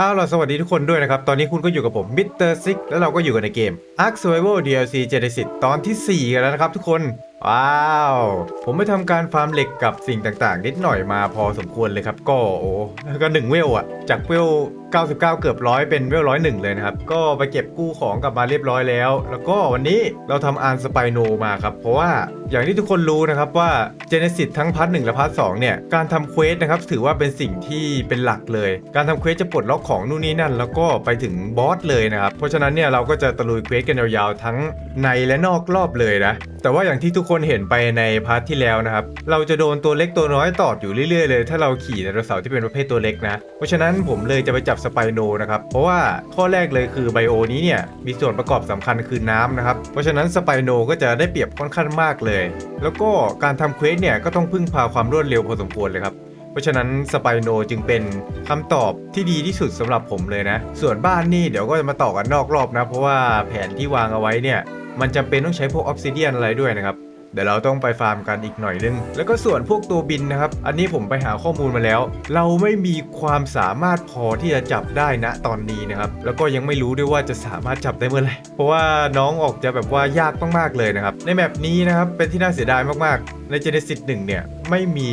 อ้าวล่ะสวัสดีทุกคนด้วยนะครับ ตอนนี้คุณก็อยู่กับผมมิสเตอร์ซิกแล้วเราก็อยู่กันในเกม Ark Survival DLC Genesis ตอนที่ 4 กันแล้วนะครับทุกคน ว้าว ผมไปทำการฟาร์มเหล็กกับสิ่งต่างๆ นิดหน่อยมาพอสมควรเลยครับ ก็โอ้แล้วก็1เวลอะจากเวล99 เกือบร้อยเป็นเวลร้อยหนึ่งเลยนะครับ ก็ไปเก็บกู้ของกลับมาเรียบร้อยแล้ว แล้วก็วันนี้เราทำอาร์นสไปโนมาครับ เพราะว่าอย่างที่ทุกคนรู้นะครับว่า Genesis ทั้งพาร์ทหนึ่งและพาร์ทสองเนี่ย การทำเควสนะครับถือว่าเป็นสิ่งที่เป็นหลักเลย การทำเควสจะปลดล็อกของนู่นนี่นั่น แล้วก็ไปถึงบอสเลยนะครับ เพราะฉะนั้นเนี่ยเราก็จะตะลุยเควสกันยาวๆทั้งในและนอกรอบเลยนะแต่ว่าอย่างที่ทุกคนเห็นไปในพาร์ทที่แล้วนะครับเราจะโดนตัวเล็กตัวน้อยตอดอยู่เรื่อยๆเลย ถ้าเราขี่ไดโนเสาร์ที่เป็นประเภทตัวเล็กนะเพราะฉะนั้นผมเลยจะไปจับสไปโนนะครับ เพราะว่าข้อแรกเลยคือไบโอนี้เนี่ยมีส่วนประกอบสำคัญคือน้ำนะครับ เพราะฉะนั้นสไปโนก็จะได้เปรียบค่อนข้างมากเลย แล้วก็การทำเควสเนี่ยก็ต้องพึ่งพาความรวดเร็วพอสมควรเลยครับเพราะฉะนั้นสไปโนจึงเป็นคำตอบที่ดีที่สุดสำหรับผมเลยนะ ส่วนบ้านนี่เดี๋ยวก็จะมาต่อกันนอกรอบนะ เพราะว่าแผนที่วางเอาไว้เนี่ย มันจำเป็นต้องใช้พวกออ s ซิเดียนอะไรด้วยนะครับ เดี๋ยวเราต้องไปฟาร์มกันอีกหน่อยนึง แล้วก็ส่วนพวกตัวบินนะครับ อันนี้ผมไปหาข้อมูลมาแล้ว เราไม่มีความสามารถพอที่จะจับได้นะตอนนี้นะครับ แล้วก็ยังไม่รู้ด้วยว่าจะสามารถจับได้เมื่อไหร่ เพราะว่าน้องออกจะแบบว่ายากมากๆเลยนะครับ ในแมปนี้นะครับเป็นที่น่าเสียดายมากๆ ใน Genesis 1เนี่ยไม่มี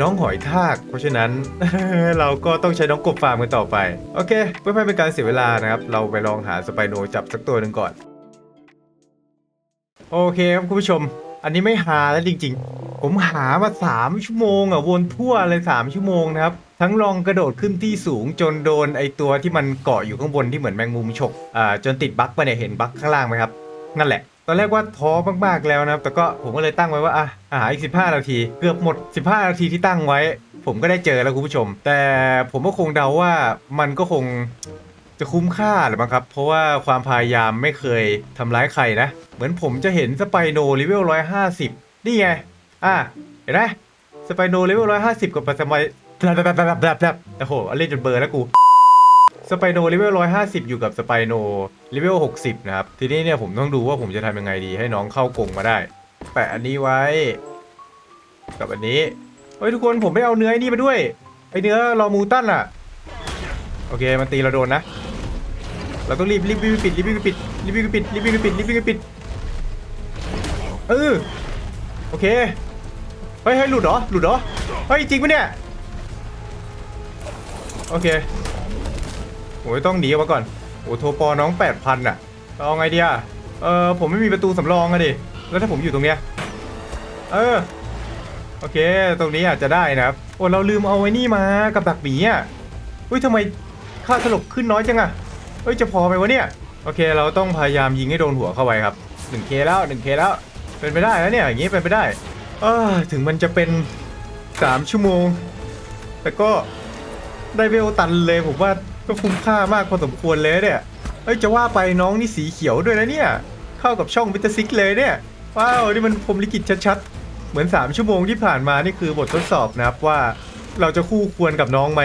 น้องหอยทาก เพราะฉะนั้นเราก็ต้องใช้น้องกบฟาร์มกันต่อไป โอเค เพื่อไม่เป็นการเสียเวลานะครับ เราไปลองหาสไปโนจับสักตัวหนึ่งก่อน โอเคครับคุณผู้ชม อันนี้ไม่หาแล้วจริง ๆ ผมหามา3ชั่วโมงอะวนทั่วเลย3ชั่วโมงนะครับ ทั้งลองกระโดดขึ้นที่สูงจนโดนไอตัวที่มันเกาะอยู่ข้างบนที่เหมือนแมงมุมฉกอ่าจนติดบั๊กไปเนี่ยเห็นบั๊กข้างล่างไหมครับนั่นแหละตอนแรกว่าท้อมากๆแล้วนะครับ แต่ก็ผมก็เลยตั้งไว้ว่าอะหาอีก 15 นาที เกือบหมด 15 นาทีที่ตั้งไว้ ผมก็ได้เจอแล้วคุณผู้ชม แต่ผมก็คงเดาว่ามันก็คง จะคุ้มค่าหรือมั้งครับ เพราะว่าความพยายามไม่เคยทำร้ายใครนะ เหมือนผมจะเห็นสไปโนเลเวล150นี่ไง อะ เห็นไหมสไปโนเลเวล150กับสมัยแบบแบบแบบแบบแบบโอ้โหเล่นจนเบอร์แล้วกูสไปโนเลเวล150อยู่กับสไปโนเลเวล60นะครับ ทีนี้เนี่ยผมต้องดูว่าผมจะทำยังไงดีให้น้องเข้ากรงมาได้ แปะอันนี้ไว้ กับอันนี้เฮ้ยทุกคนผมไม่เอาเนื้อนี่มาด้วย ไอเนื้อรอมูตันอะโอเค มันตีเราโดนนะ เราต้องรีบรีบวิ่งปิดรีบวิ่งปปิดรีบวิ่งปิดรีบวิ่งปิดรีบวิ่งปิดเออโอเคเฮ้ยเฮ้ยหลุดเหรอหลุดเหรอเฮ้ยจริงปะเนี่ยโอเคโอ้ยต้องหนีออกมาก่อนโอ้โทรปอน้องแปดพันอะเอาไงดีอะเออผมไม่มีประตูสำรองอะดิแล้วถ้าผมอยู่ตรงเนี้ยเออโอเค ตรงนี้อาจจะได้นะครับโอ้เราลืมเอาไว้นี่มากับดักหมีอะอุ้ยทำไมค่าสลบขึ้นน้อยจังอะ เฮ้ยจะพอไหมวะเนี่ย โอเค เราต้องพยายามยิงให้โดนหัวเข้าไปครับ 1K แล้ว 1K แล้ว เป็นไปได้แล้วเนี่ย อย่างงี้เป็นไปได้ เออถึงมันจะเป็น 3 ชั่วโมง แต่ก็ได้เวลตันเลยผมว่าก็คุ้มค่ามากพอสมควรเลยเนี่ย เอ้ยจะว่าไปน้องนี่สีเขียวด้วยนะเนี่ย เข้ากับช่องวิตาซิกเลยเนี่ย ว้าวนี่มันพรมลิขิตชัดๆ เหมือน 3 ชั่วโมงที่ผ่านมานี่คือบททดสอบนะครับว่าเราจะคู่ควรกับน้องไหม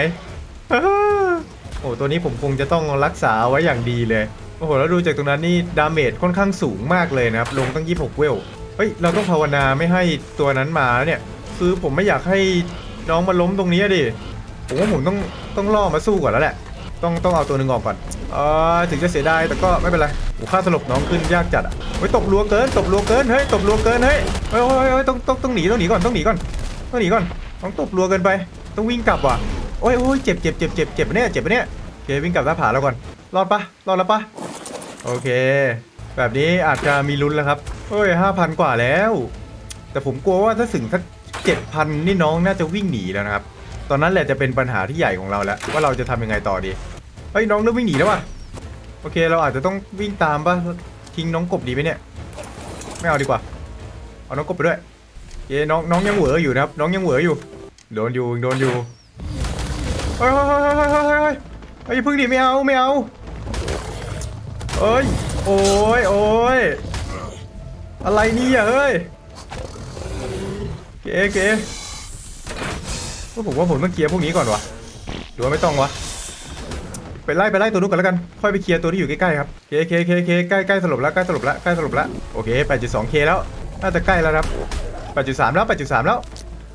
อ้ตัวนี้ผมคงจะต้องรักษาไว้อย่างดีเลยโอ้โหแล้วดูจากตรงนั้นนี่ดาเมจค่อนข้างสูงมากเลยนะครับลงตั้ง 26 เวลเฮ้ยเราต้องภาวนาไม่ให้ตัวนั้นมาเนี่ยคือผมไม่อยากให้น้องมาล้มตรงนี้ดิผมว่าผมต้องต้องล่อมาสู้ก่อนแล้วแหละ ต้องต้องเอาตัวหนึ่งออกก่อนเออถึงจะเสียดายแต่ก็ไม่เป็นไรโอ้ค่าสลบน้องขึ้นยากจัดอะเฮ้ยตบรัวเกินตบรัวเกินเฮ้ยตบรัวเกินเฮ้ยเฮ้ยเฮ้ยต้องต้องต้องหนีต้องหนีก่อนต้องหนีก่อนต้องหนีก่อนต้องตบรัวเกินไป ต้องวิ่งกลับว่ะ โอ้ยโอ้ยเจ็บเจ็บเจ็บเจ็บเจ็บปะเนี่ยเจ็บปะเนี่ยโอเควิ่งกลับหน้าผาแล้วก่อน รอดปะรอดแล้วปะโอเค แบบนี้อาจจะมีลุ้นแล้วครับเฮ้ยห้าพันกว่าแล้ว แต่ผมกลัวว่าถ้าถึงสักเจ็ดพันนี่น้องน่าจะวิ่งหนีแล้วนะครับ ตอนนั้นแหละจะเป็นปัญหาที่ใหญ่ของเราแล้ว ว่าเราจะทำยังไงต่อดีเฮ้ยน้องเริ่มวิ่งหนีแล้วว่ะโอเคเราอาจจะต้องวิ่งตามปะทิ้งน้องกบดีไหมเนี่ย ไม่เอาดีกว่า เอาน้องกบไปด้วยเย้น้องน้องยังเหวออยู่นะครับ น้องยังเหวออยู่ โดนอยู่โดนอยู่ เฮ้ยเฮ้ยเฮ้พึ่งดิไม่เอาไม่เอาเฮ้ยโอ้ยโอ้ยอะไรนี่อะเฮ้ยเก๋เก๋ก็ผมว่าผมต้องเคลียร์พวกนี้ก่อนวะหรือว่าไม่ต้องวะไปไล่ไปไล่ตัวนู้นก่อนแล้วกันค่อยไปเคลียร์ตัวที่อยู่ใกล้ๆครับเคเคเคเคใกล้ใกล้สลบแล้วใกล้สลบแล้วใกล้สลบแล้วโอเค 8.2K แล้วน่าจะใกล้แล้วครับ8.3 แล้ว8.3 แล้ว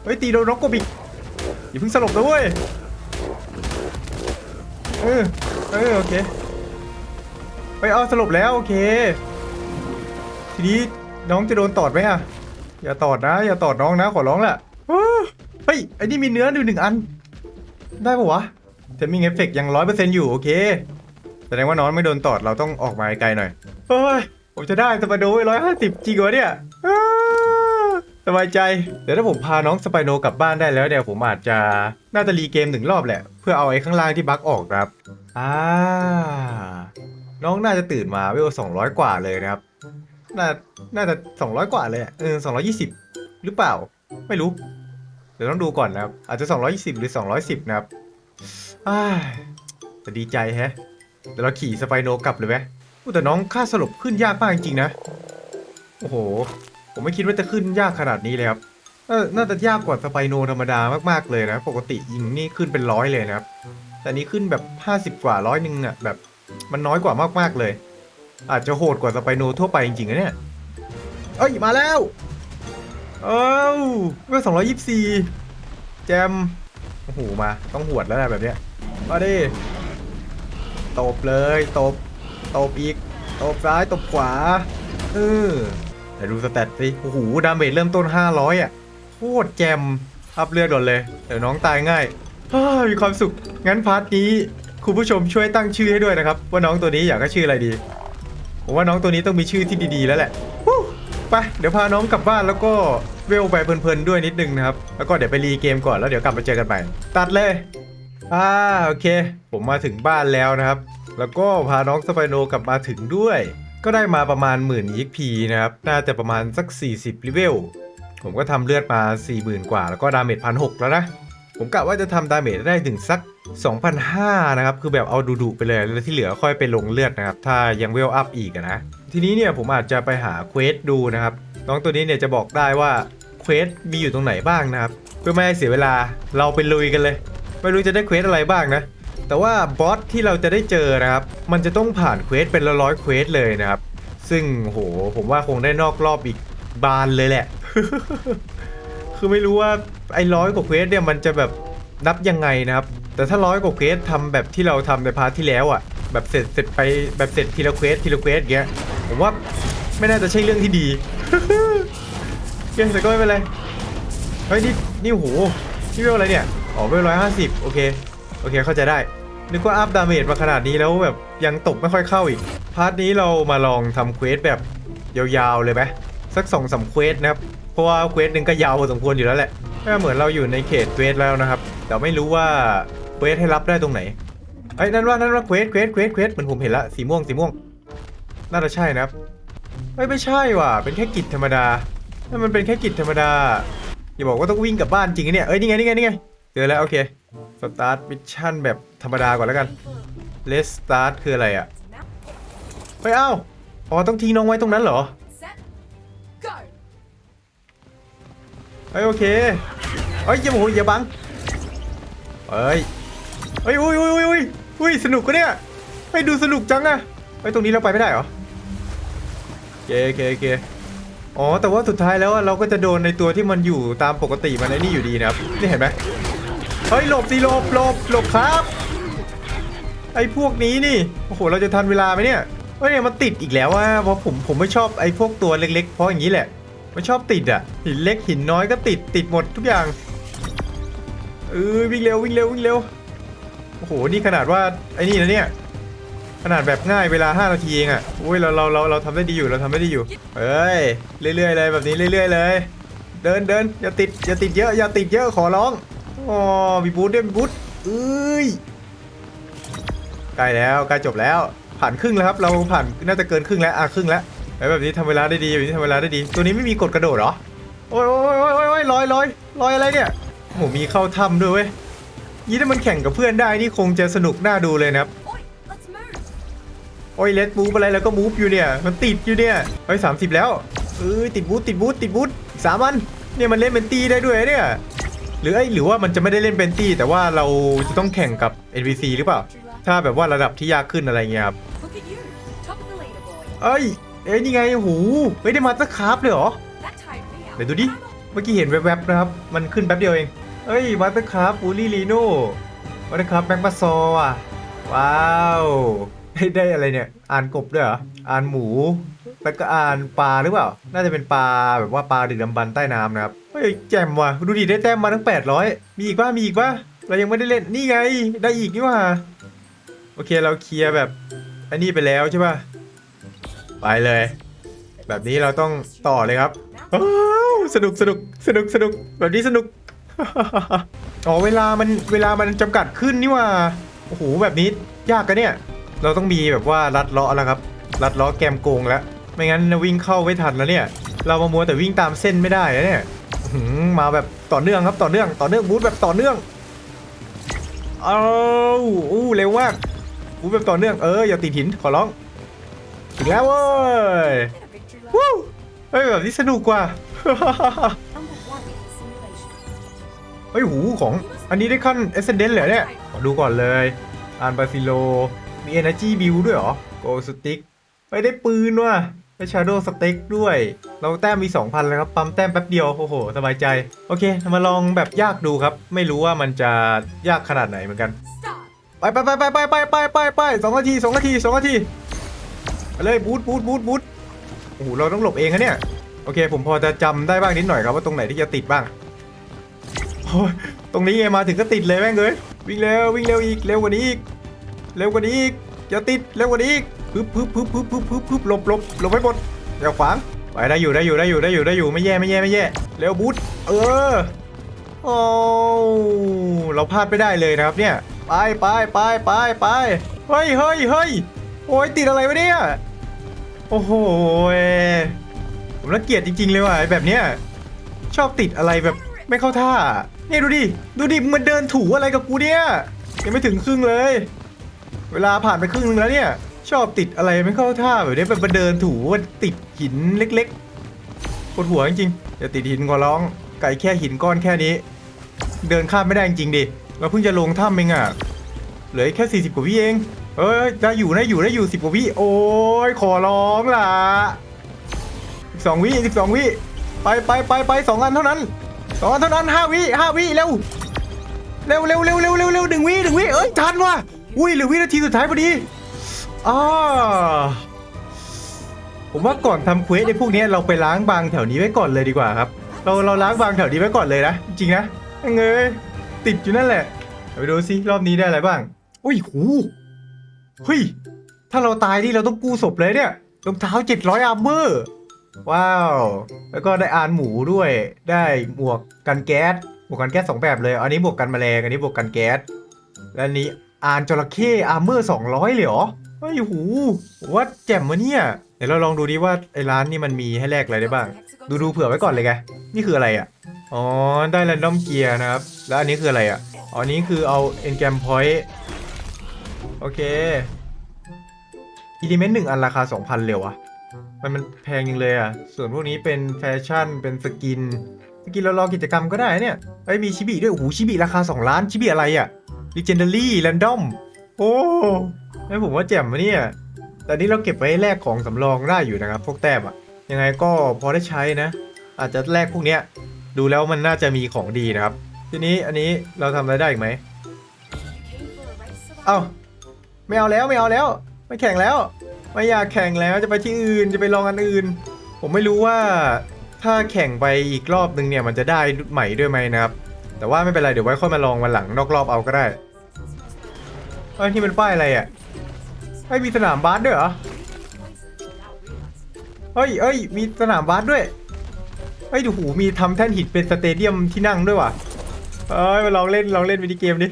เฮ้ยตีโดนร็อกโกบิกอย่าเพิ่งสลบนะเว้ย เออเออโอเคไปเอาสรุปแล้วโอเค ทีนี้น้องจะโดนตอดไหมอะอย่าตอดนะ อย่าตอดน้องนะขอร้องแหละเฮ้ยไอ้นี่มีเนื้ออยู่หนึ่งอัน ได้ปะวะเทมมิ่งเอฟเฟกยังร้อยเปอร์เซ็นต์อยู่โอเคแสดงว่าน้องไม่โดนตอดเราต้องออกมาไกลหน่อยเฮ้ยผมจะได้สไปโนร้อยห้าสิบจริงเหรอเนี่ย บายใจ เดี๋ยวถ้าผมพาน้องสไปโนกลับบ้านได้แล้วเดี๋ยวผมอาจจะน่าจะรีเกมหนึ่งรอบแหละ เพื่อเอาไอ้ข้างล่างที่บั๊กออกครับ อ่า น้องน่าจะตื่นมาเวลสองร้อยกว่าเลยนะครับ น่า น่าจะสองร้อยกว่าเลยเออสองร้อยี่สิบหรือเปล่า ไม่รู้ เดี๋ยวต้องดูก่อนนะครับ อาจจะสองร้อยี่สิบหรือสองร้อยสิบนะครับอ้ายแต่ดีใจแฮะเดี๋ยวเราขี่สไปโนกลับเลยไหมแต่น้องค่าสลบขึ้นยากมากจริงๆนะ โอ้โห ผมไม่คิดว่าจะขึ้นยากขนาดนี้เลยครับเออน่าจะยากกว่าสไปโนธรรมดามากๆเลยนะ ปกติยิงนี่ขึ้นเป็นร้อยเลยนะครับ แต่นี้ขึ้นแบบห้าสิบ50 กว่าร้อยหนึ่งอะแบบมันน้อยกว่ามากๆเลย อาจจะโหดกว่าสไปโนทั่วไปจริงๆนะเนี่ย เอ้ย มาแล้วเอ้าเมื่อสองร้อยยี่สี่แจม โอ้โห มาต้องหวดแล้วนะแบบเนี้ย มาดิ ตบเลย ตบ ตบอีก ตบซ้าย ตบขวา เออ แต่ดูสแตทสิโอ้โหดาเมจเริ่มต้น 500 อะโคตรแจมอัพเลือดก่อนเลย เดี๋ยวน้องตายง่ายามีความสุข งั้นพาร์ทนี้ คุณผู้ชมช่วยตั้งชื่อให้ด้วยนะครับ ว่าน้องตัวนี้อยากให้ชื่ออะไรดีผมว่าน้องตัวนี้ต้องมีชื่อที่ดีๆแล้วแหละไปเดี๋ยวพาน้องกลับบ้านแล้วก็เวลไปเพลินๆด้วยนิดนึงนะครับ แล้วก็เดี๋ยวไปรีเกมก่อนแล้วเดี๋ยวกลับมาเจอกันใหม่ตัดเลยอ่าโอเค ผมมาถึงบ้านแล้วนะครับ แล้วก็พาน้องสไปโนกลับมาถึงด้วย ก็ได้มาประมาณหมื่น EXP นะครับ น่าจะประมาณสัก 40เลเวล ผมก็ทำเลือดมา 40,000 กว่า แล้วก็ดาเมจพันหแล้วนะ ผมกะว่าจะทำดาเมจได้ถึงสัก 2,500 นะครับ คือแบบเอาดุๆไปเลย แล้วที่เหลือค่อยไปลงเลือดนะครับ ถ้ายังเวลอัพอีกนะ ทีนี้เนี่ยผมอาจจะไปหาเควสดูนะครับ น้องตัวนี้เนี่ยจะบอกได้ว่าเควสมีอยู่ตรงไหนบ้างนะครับ เพื่อไม่ให้เสียเวลา เราไปลุยกันเลย ไม่รู้จะได้เควสอะไรบ้างนะ แต่ว่าบอสที่เราจะได้เจอนะครับ มันจะต้องผ่านเควสเป็นร้อยเควสเลยนะครับ ซึ่งโหผมว่าคงได้นอกรอบอีกบานเลยแหละ คือไม่รู้ว่าไอ้ร้อยกว่าเควสเนี่ยมันจะแบบนับยังไงนะครับ แต่ถ้าร้อยกว่าเควสทำแบบที่เราทำในพาร์ทที่แล้วอะ่ะ แบบเสร็จเสร็จไปแบบเสร็จทีละเควสทีละเควสอย่างเงี้ย ผมว่าไม่น่าจะใช่เรื่องที่ดีเก่งแต่ก็ไม่เป็นไร เฮ้ยนี่นี่โหนี่เวลอะไรเนี่ย อ๋อเวลร้อยห้าสิบโอเค โอเคเข้าใจได้ นึกว่าอัพดาเมจมาขนาดนี้แล้วแบบยังตกไม่ค่อยเข้าอีก พาร์ทนี้เรามาลองทำเควสแบบยาวๆเลยไหมสักสองสามเควสนะครับ เพราะว่าเควสหนึ่งก็ยาวพอสมควรอยู่แล้วแหละก็เหมือนเราอยู่ในเขตเควสแล้วนะครับ แต่ไม่รู้ว่าเควสให้รับได้ตรงไหนไอ้ยนั่นว่านั่นว่าเควสเควสเควสเควสเหมือนผมเห็นละสีม่วงสีม่วง น่าจะใช่นะครับเอ้ยไม่ใช่ว่ะเป็นแค่กิจธรรมดานั่นมันเป็นแค่กิจธรรมดาอย่าบอกว่าต้องวิ่งกลับบ้านจริงนเนี่ยเอ้ยนี่ไงนี่ไงนี่ไงเจอแล้วโอเคสตาร์ทมิชชั่นแบบ ธรรมดาก่อนแล้วกันเลสสตาร์ทคืออะไรอะไปเอ้าอ๋อต้องทิ้งน้องไว้ตรงนั้นเหรอเฮ้ยโอเคเฮ้ยอย่าโมโหอย่าบังเฮ้ยเฮ้ยอุ้ยอุ้ยอุ้ยอุ้ยอุ้ยสนุกกะเนี่ยไปดูสนุกจังอะไปตรงนี้เราไปไม่ได้เหรอเคโอเคโอเคอ๋อแต่ว่าสุดท้ายแล้วเราก็จะโดนในตัวที่มันอยู่ตามปกติมันไอ้นี่อยู่ดีนะครับนี่เห็นไหมเฮ้ยหลบสิหลบหลบหลบครับ ไอ้พวกนี้นี่ โอ้โห เราจะทันเวลาไหมเนี่ยเฮ้ยเนี่ยมันติดอีกแล้วว่าเพราะผมผมไม่ชอบไอ้พวกตัวเล็กๆ เพราะอย่างนี้แหละ ไม่ชอบติดอะ หินเล็กหินน้อยก็ติดติดหมดทุกอย่าง เออวิ่งเร็ววิ่งเร็ววิ่งเร็ว โอ้โห นี่ขนาดว่าไอ้นี่นะเนี่ย ขนาดแบบง่ายเวลา 5 นาทีเองอะโอ้ยเราเราเราเราทำได้ดีอยู่เราทำได้ดีอยู่ เอ้ยเรื่อยๆเลยแบบนี้เรื่อย ๆ เลย เดินเดินอย่าติดอย่าติดเยอะอย่าติดเยอะขอร้องอ๋อมีบูทด้วยมีบูทเอ้ย ใกล้แล้วใกล้จบแล้ว ผ่านครึ่งแล้วครับ เราผ่านน่าจะเกินครึ่งแล้วอะครึ่งแล้วแบบนี้ทำเวลาได้ดีแบบนี้ทำเวลาได้ดี ตัวนี้ไม่มีกดกระโดดเหรอโอ้ยโอ้ยโอ้ยโอ้ยลอยลอยลอยอะไรเนี่ยโหมีเข้าถ้ำด้วยเว้ยยี่ถ้ามันแข่งกับเพื่อนได้นี่คงจะสนุกน่าดูเลยนะครับ Oi, let's move. โอ้ยเลสมูฟอะไรแล้วก็มูฟอยู่เนี่ย มันติดอยู่เนี่ยเฮ้ยสามสิบแล้วเอ้ยติดบูทติดบูทติดบูทอีกสามันเนี่ยมันเล่นเป็นตีได้ด้วยเนี่ยหรือไอ้หรือว่ามันจะไม่ได้เล่นเป็นตีแต่ว่าเราจะต้องแข่งกับ NPC หรือเปล่า ถ้าแบบว่าระดับที่ยากขึ้นอะไรเงี้ยครับ Look at you, top of the leaderboard. เอ้ยเอ้ยนี่ไงโอ้โหเฮ้ยได้มาสคาร์ฟเลยเหรอ That timed me out. เดี๋ยวดูดิเมื่อกี้เห็นแวบๆนะครับ มันขึ้นแป๊บเดียวเอง เอ้ยมาสคาร์ฟบูลี่ลีโน่มาสคาร์ฟแบ็กบาซออะโอว้าวได้ได้อะไรเนี่ย อ่านกบด้วยเหรอ อ่านหมู แล้วก็อ่านปลาหรือเปล่า น่าจะเป็นปลาแบบว่าปลาดึกดำบรรพ์ใต้น้ำนะครับ เฮ้ยแจ่มว่ะ ดูดิได้แต้มมาทั้ง 800 มีอีกป่ะมีอีกป่ะเรายังไม่ได้เล่น นี่ไง ได้อีกนี่หว่าโอ เคเราเคลียร์แบบอันนี้ไปแล้วใช่ป่ะ ไปเลย แบบนี้เราต้องต่อเลยครับอ้าวสนุกสนุกสนุกสนุกแบบนี้สนุก อ๋อเวลามันเวลามันจำกัดขึ้นนี่ว่า โอ้โหแบบนี้ยากกันเนี่ย เราต้องมีแบบว่ารัดเลาะแล้วครับ รัดเลาะแกมโกงแล้ว ไม่งั้นวิ่งเข้าไม่ทันแล้วเนี่ย เรามามัวแต่วิ่งตามเส้นไม่ได้นะเนี่ยมาแบบต่อเนื่องครับต่อเนื่อง ต่อเนื่องบูทแบบต่อเนื่องเอาอู้เร็วมาก บูแบบต่อเนื่อง เอออย่าติดหินขอร้องถึงแล้วเว้ยวู้เฮ้ยแบบนี้สนุกกว่า เฮ้ยหูของอันนี้ได้ขั้น Ascendant เหรอเนี่ยขอดูก่อนเลยอานบาซิโล มี Energy Build ด้วยเหรอ Go Stick ไปได้ปืนว่ะได้ Shadow Stick ด้วย เราแต้มมี 2,000 แล้วครับ ปั๊มแต้มแป๊บเดียว โอ้โห สบายใจ โอเค มาลองแบบยากดูครับ ไม่รู้ว่ามันจะยากขนาดไหนเหมือนกัน ไปไปไปไปไปไปไปไปไปสองนาทีสองนาทีสองนาทีไปเลยบูทบูทบูทบูทโอ้โหเราต้องหลบเองนะเนี่ยโอเค ผมพอจะจำได้บ้างนิดหน่อยครับว่าตรงไหนที่จะติดบ้างโอ้ยตรงนี้ไงมาถึงก็ติดเลยแม่งเลยวิ่งเร็ววิ่งเร็วอีกเร็วกว่านี้อีกเร็วกว่านี้อีกอย่าติดเร็วกว่านี้อีกปึ๊บปึ๊บปึ๊บปึ๊บปึ๊บปึ๊บปึ๊บหลบหลบหลบให้หมดอย่าขวางไปได้อยู่ได้อยู่ได้อยู่ได้อยู่ได้อยู่ไม่แย่ไม่แย่ไม่แย่เร็วบูทเออโอ้เราพลาดไม่ได้เลยนะครับเนี่ย ไปไปไปไปไปเฮ้ยเฮ้ยเฮ้ยโอ้ยติดอะไรวะเนี่ยโอ้โหผมรังเกียจจริงๆเลยว่ะแบบเนี้ยชอบติดอะไรแบบไม่เข้าท่าเนี่ยดูดิดูดิมันเดินถูอะไรกับกูเนี่ยยังไม่ถึงครึ่งเลย เวลาผ่านไปครึ่งนึงแล้วเนี่ย ชอบติดอะไรไม่เข้าท่าแบบนี้แบบมาเดินถูว่าติดหินเล็กๆปวดหัวจริงๆอย่าติดหินขอร้องไก่แค่หินก้อนแค่นี้ เดินข้ามไม่ได้จริงๆดิ เราเพิ่งจะลงถ้ำเองอะเหลือแค่ 40 กว่าวิเอง เอ้ยได้อยู่ได้อยู่ได้อยู่ 10 กว่าวิ โอ้ยขอร้องล่ะ12 วิ12 วิ ไปไปไปไปสองอันเท่านั้นสองอันเท่านั้นห้าวิห้าวิเร็ว เร็วเร็วเร็วเร็วเร็วเร็วหนึ่งวิหนึ่งวิเอ้ยทันว่ะ อุ้ยเหลือวินาทีสุดท้ายพอดีอ่าผมว่าก่อนทำเควสในพวกนี้เราไปล้างบางแถวนี้ไว้ก่อนเลยดีกว่าครับ เราเราล้างบางแถวนี้ไว้ก่อนเลยนะ จริงนะเงย ติดอยู่นั่นแหละเดี๋ยวไปดูซิรอบนี้ได้อะไรบ้าง อุ้ยหูเฮ้ย ถ้าเราตายนี่เราต้องกู้ศพเลยเนี่ยรองเท้า700อยอาร์เมอร์ว้าว แล้วก็ได้อานหมูด้วย ได้หมวกกันแก๊ส หมวกกันแก๊สสองแบบเลย อันนี้บวกกันแมลง อันนี้บวกกันแก๊ส และนี้อานจระเข้อาร์เมอร์200เลยเหรอเฮ้ยหูว่าแจ่มวะเนี่ย ดี๋ยวเราลองดูดิว่าไอ้ร้านนี่มันมีให้แลกอะไรได้บ้าง ดูดูเผื่อไว้ก่อนเลยไงนี่คืออะไรอะ อ๋อ ได้ r รนดอมเกียร์นะครับ แล้วอันนี้คืออะไรอะ อ๋อนี้คือเอา e n g a m point โอเคอิเลเมนต์หนึ่งอันราคา 2,000เร็วอะมันมันแพงยังเลยอะ ส่วนพวกนี้เป็นแฟชั่นเป็นสกิน สกินเรารอกิจกรรมก็ได้เนี่ยไอ้ยมีชิบิด้วยโอ้โหชิบิราคา 2 ล้านชิบิอะไรอะ Legendary Random โอ้ให้ผมว่าแจ่มวะเนี่ย แต่นี้เราเก็บไว้แลกของสำรองได้อยู่นะครับ พวกแต้มอะยังไงก็พอได้ใช้นะ อาจจะแลกพวกเนี้ย ดูแล้วมันน่าจะมีของดีนะครับ ทีนี้อันนี้เราทำอะไรได้อีกไหมเอ้าไม่เอาแล้วไม่เอาแล้ว ไม่แข่งแล้ว ไม่อยากแข่งแล้วจะไปที่อื่นจะไปลองอันอื่น ผมไม่รู้ว่าถ้าแข่งไปอีกรอบนึงเนี่ยมันจะได้ใหม่ด้วยไหมนะครับ แต่ว่าไม่เป็นไรเดี๋ยวไว้ค่อยมาลองวันหลังนอกรอบเอาก็ได้เอ้ยที่เป็นป้ายอะไรอะ ไม่มีสนามบาสด้วยเหรอ เฮ้ยเอ้ยมีสนามบาสด้วย เฮ้ยดูหูมีทำแท่นหินเป็นสเตเดียมที่นั่งด้วยว่ะ เอ้ยมาลองเล่นลองเล่นวิดีเกมดิ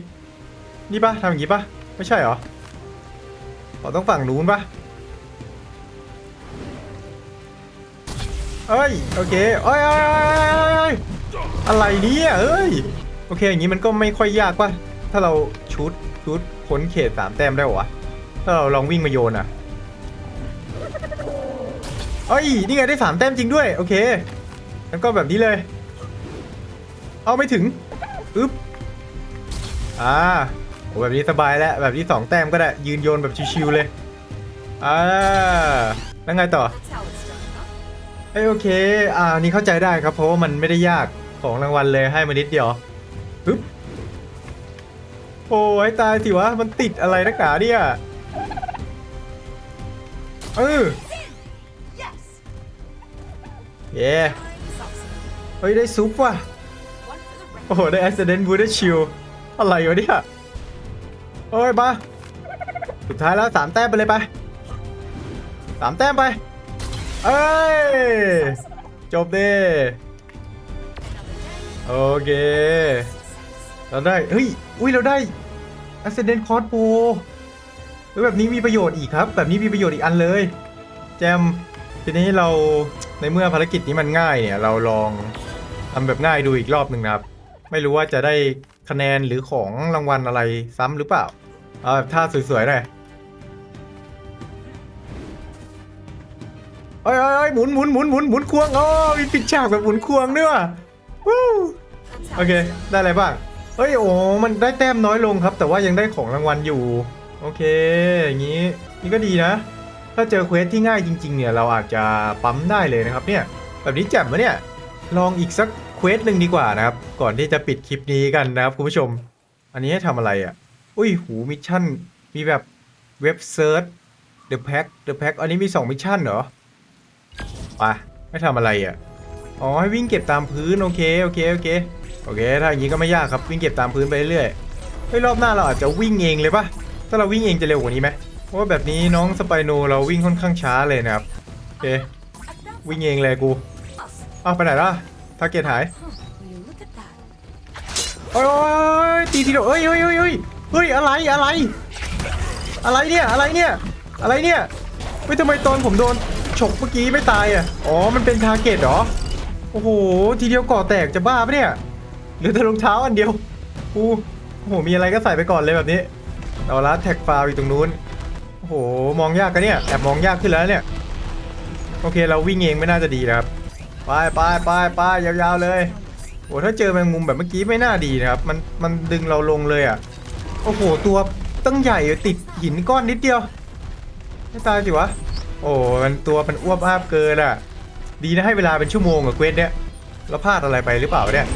นี่ปะทำอย่างงี้ปะไม่ใช่เหรออ๋อต้องฝั่งนู้นปะเอ้ยโอเคเอ้ยเอ้ยเอ้ยเอ้ยเอ้ยอะไรเนี่ยเอ้ยโอเคอย่างงี้มันก็ไม่ค่อยยากปะถ้าเราชุดชุดพ้นเขตสามแต้มได้หรอวะ ถ้าเราลองวิ่งมาโยนอะเอ้ยนี่ไงได้สามแต้มจริงด้วย โอเคแล้วก็แบบนี้เลย เอาไม่ถึงอึ๊บอ่าโอ้แบบนี้สบายแล้ว แบบนี้สองแต้มก็ได้ ยืนโยนแบบชิวๆเลย อ่า แล้วไงต่อเอ้ยโอเค อ่า นี่เข้าใจได้ครับ เพราะว่ามันไม่ได้ยาก ของรางวัลเลยให้มานิดเดียวปึ๊บโอ้ยตายสิวะ มันติดอะไรนักหนาเนี่ย เออเย่เฮ้ยได้ซุปว่ะ โอ้โห ได้ Accident b o o t Shield อะไรวะเนี่ยเฮ้ยมาสุดท้ายแล้วสามแต้มไปเลยไปสามแต้มไป เอ้ย จบดิโอเค เราได้ เฮ้ย อุ้ย เราได้ Accident Crossbow เฮ้ยแบบนี้มีประโยชน์อีกครับ แบบนี้มีประโยชน์อีกอันเลย แจมทีนี้เราในเมื่อภารกิจนี้มันง่ายเนี่ย เราลองทำแบบง่ายดูอีกรอบหนึ่งนะครับ ไม่รู้ว่าจะได้คะแนนหรือของรางวัลอะไรซ้ำหรือเปล่าเอาแบบท่าสวยๆหน่อยเอ้ยเอ้ยหมุนหมุนหมุนหมุนหมุนควงอ๋อมีปิดฉากแบบหมุนควงด้วยว่ะวู้โอเค ได้อะไรบ้างเฮ้ยโอ้มันได้แต้มน้อยลงครับ แต่ว่ายังได้ของรางวัลอยู่ โอเค อย่างนี้นี่ก็ดีนะ ถ้าเจอเควสที่ง่ายจริง ๆ เนี่ยเราอาจจะปั๊มได้เลยนะครับเนี่ย แบบนี้แจ่มมะเนี่ย ลองอีกสักเควสหนึ่งดีกว่านะครับ ก่อนที่จะปิดคลิปนี้กันนะครับคุณผู้ชม อันนี้ให้ทำอะไรอะ อุ้ย หูมิชชั่น มีแบบเว็บเซิร์ช The Pack The Pack อันนี้มี 2 มิชชั่นเหรอไปไม่ทำอะไรอะ อ๋อ ให้วิ่งเก็บตามพื้น โอเค โอเค โอเค โอเค ถ้าอย่างนี้ก็ไม่ยากครับ วิ่งเก็บตามพื้นไปเรื่อยเฮ้ยรอบหน้าเราอาจจะวิ่งเองเลยปะ ถ้าเราวิ่งเองจะเร็วกว่านี้ไหมเพราะว่าแบบนี้น้องสไปโนเราวิ่งค่อนข้างช้าเลยนะครับโอเควิ่งเองเลยกู us. อ้าวไปไหนล่ะทาร์เก็ตหายโอ้ยตีทีเดียวเฮ้ยเฮ้ยเฮ้ยเฮ้ยเฮ้ยอะไรอะไร อะไรเนี่ยอะไรเนี่ยอะไรเนี่ยเฮ้ยทำไมตอนผมโดนฉกเมื่อกี้ไม่ตายอะอ๋อมันเป็นทาร์เก็ตเหรอโอ้โหทีเดียวก่อแตกจะบ้าปะเนี่ยเหลือแต่รองเท้าอันเดียวกูโอ้โหมีอะไรก็ใส่ไปก่อนเลยแบบนี้ เอาละแท็กฟาวอยู่ตรงนู้น โอ้โห มองยากกันเนี่ย แอบมองยากขึ้นแล้วเนี่ย โอเค เราวิ่งเองไม่น่าจะดีนะครับ ไปไปไปไปยาวๆเลยโอ้ถ้าเจอแมงมุมแบบเมื่อกี้ไม่น่าดีนะครับ มัน มันดึงเราลงเลยอะ โอ้โห ตัวตั้งใหญ่ติดหินก้อนนิดเดียว ไม่ตายสิวะ โอ้มันตัวมันอ้วบอ้าบเกินอะ ดีนะให้เวลาเป็นชั่วโมงกับเควสเนี้ยเราพลาดอะไรไปหรือเปล่าเนี่ย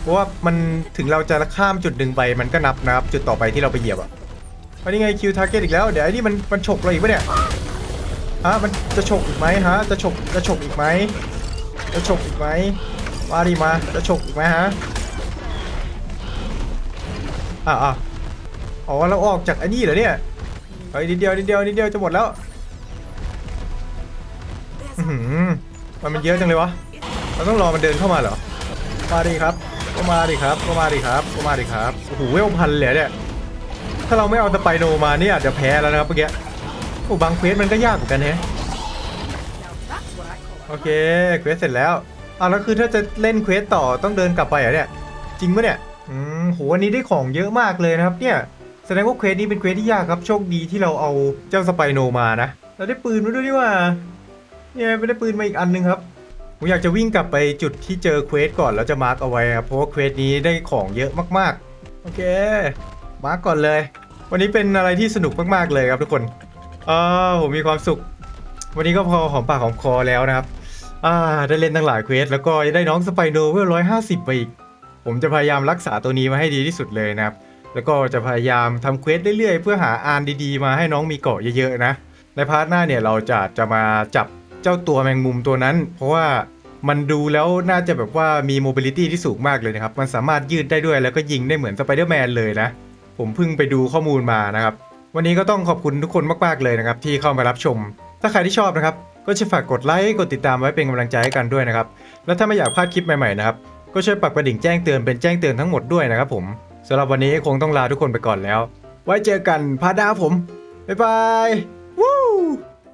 เพราะว่ามันถึงเราจะข้ามจุดหนึ่งไปมันก็นับนะครับ จุดต่อไปที่เราไปเหยียบอะ อันนี้ไงคิวทาร์เก็ตอีกแล้ว เดี๋ยวไอ้นี่มันมันฉกเราอีกปะเนี่ยฮะมันจะฉกอีกไหมฮะ จะฉกจะฉกอีกไหมจะฉกอีกไหมมาดิมาจะฉกอีกไหมฮะอะอะอ๋อเราออกจากไอ้นี่เหรอเนี่ยเฮ้ยนิดเดียวนิดเดียวนิดเดียวจะหมดแล้วอื้อหือมันมันเยอะจังเลยวะเราต้องรอมันเดินเข้ามาเหรอมาดิครับก็มาดิครับก็มาดิครับก็มาดิครับโอ้โหเวลพันเลยเนี่ย ถ้าเราไม่เอาสไปโนมาเนี่อาจจะแพ้แล้วนะครับเมื่อกี้โอ้บางเควสมันก็ยากเหมือนกันแฮะโอเคเควสเสร็จแล้วอะแล้วคือถ้าจะเล่นเควสต่อต้องเดินกลับไปเหรอเนี่ย จริงปะเนี่ยอืมโหอันนี้ได้ของเยอะมากเลยนะครับเนี่ยแสดงว่าเควสนี้เป็นเควสที่ยากครับโชคดีที่เราเอาเจ้าสไปโนมานะเราได้ปืนมาด้วยนี่ว่าเนี่ยไม่ได้ปืนมาอีกอันนึงครับผมอยากจะวิ่งกลับไปจุดที่เจอเควสก่อนแล้วจะมาร์กเอาไว้ครับเพราะว่าเควสนี้ได้ของเยอะมากๆโอเค มากก่อนเลย วันนี้เป็นอะไรที่สนุกมากๆเลยครับทุกคนเออผมมีความสุข วันนี้ก็พอหอมปากหอมคอแล้วนะครับอ่าได้เล่นตั้งหลายเควสแล้วก็ได้น้องสไปโนเวลร้อยห้าสิบไปอีก ผมจะพยายามรักษาตัวนี้มาให้ดีที่สุดเลยนะครับ แล้วก็จะพยายามทำเควสเรื่อยๆ เพื่อหาอานดีๆ มาให้น้องมีเกาะเยอะๆนะ ในพาร์ทหน้าเนี่ยเราจะจะมาจับเจ้าตัวแมงมุมตัวนั้น เพราะว่ามันดูแล้วน่าจะแบบว่ามีโมบิลิตี้ที่สูงมากเลยนะครับ มันสามารถยืดได้ด้วยแล้วก็ยิงได้เหมือนสไปเดอร์แมนเลยนะ ผมเพิ่งไปดูข้อมูลมานะครับ วันนี้ก็ต้องขอบคุณทุกคนมากๆเลยนะครับ ที่เข้ามารับชม ถ้าใครที่ชอบนะครับ ก็ช่วยฝากกดไลค์กดติดตามไว้เป็นกำลังใจให้กันด้วยนะครับ แล้วถ้าไม่อยากพลาดคลิปใหม่ๆนะครับก็ช่วยปักกระดิ่งแจ้งเตือนเป็นแจ้งเตือนทั้งหมดด้วยนะครับผมสำหรับวันนี้คงต้องลาทุกคนไปก่อนแล้ว ไว้เจอกันพาร์ทหน้าผมบ๊ายบายวู้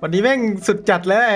วันนี้แม่งสุดจัดเลย